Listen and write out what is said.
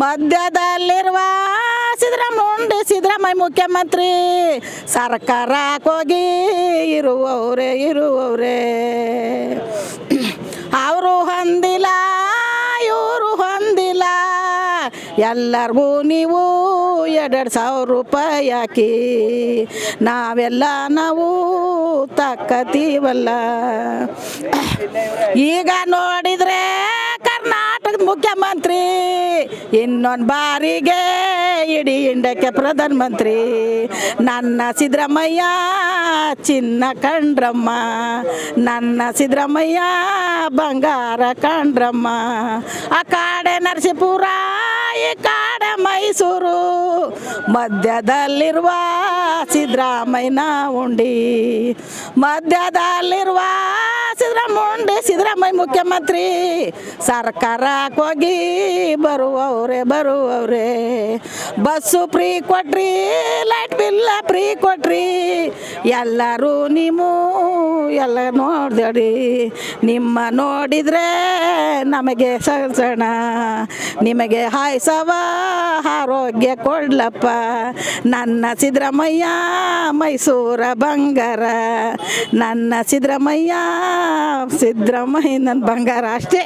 ಮಧ್ಯದಲ್ಲಿರುವ ಸಿದ್ದರಾಮುಂಡಿ, ಸಿದ್ದರಾಮಯ್ಯ ಮುಖ್ಯಮಂತ್ರಿ. ಸರ್ಕಾರ ಹೋಗಿ ಇರುವವರೇ ಇರುವವರೇ. ಅವರು ಹೊಂದಿಲ್ಲ, ಇವರು ಹೊಂದಿಲ್ಲ. ಎಲ್ಲರಿಗೂ ನೀವು ಎರಡೆರಡು ಸಾವಿರ ರೂಪಾಯಿ ಹಾಕಿ. ನಾವೆಲ್ಲ ನಾವು ತಕ್ಕತೀವಲ್ಲ. ಈಗ ನೋಡಿದರೆ ಕರ್ನಾಟಕದ ಮುಖ್ಯಮಂತ್ರಿ. ಇನ್ನೊಂದು ಬಾರಿಗೆ ಇಡೀ ಇಂಡಿಯಾಕ್ಕೆ ಪ್ರಧಾನಮಂತ್ರಿ. ನನ್ನ ಸಿದ್ದರಾಮಯ್ಯ, ಚಿನ್ನ ಕಂಡ್ರಮ್ಮ ನನ್ನ ಸಿದ್ದರಾಮಯ್ಯ, ಬಂಗಾರ ಕಂಡ್ರಮ್ಮ ಆ ಕಾಡೆ ನರಸಿಪುರ, ಈ ಕಾಡೆ ಮೈಸೂರು. ಮಧ್ಯದಲ್ಲಿರುವ ಸಿದ್ದರಾಮಯ್ಯನ ಉಂಡಿ. ಮಧ್ಯದಲ್ಲಿರುವ ಸಿದ್ದರಾಮುಂಡಿ ಸಿದ್ದರಾಮಯ್ಯ ಮುಖ್ಯಮಂತ್ರಿ. ಸರ್ಕಾರ ಹೋಗಿ ಬರುವವ್ರೆ ಬರುವವ್ರೆ. ಬಸ್ಸು ಫ್ರೀ ಕೊಟ್ರಿ, ಲೈಟ್ ಬಿಲ್ಲ ಫ್ರೀ ಕೊಟ್ರಿ. ಎಲ್ಲರೂ ನೀವು ಎಲ್ಲ ನೋಡ್ದಡಿ. ನಿಮ್ಮ ನೋಡಿದ್ರೆ ನಮಗೆ ಸಣ ನಿಮಗೆ ಹಾಯ್ಸವ ಆರೋಗ್ಯ ಕೊಡ್ಲಪ್ಪ ನನ್ನ ಸಿದ್ದರಾಮಯ್ಯ, ಮೈಸೂರ ಬಂಗಾರ. ನನ್ನ ಸಿದ್ದರಾಮಯ್ಯ ಸಿದ್ದರಾಮಯ್ಯ ನನ್ನ ಬಂಗಾರ ಅಷ್ಟೇ.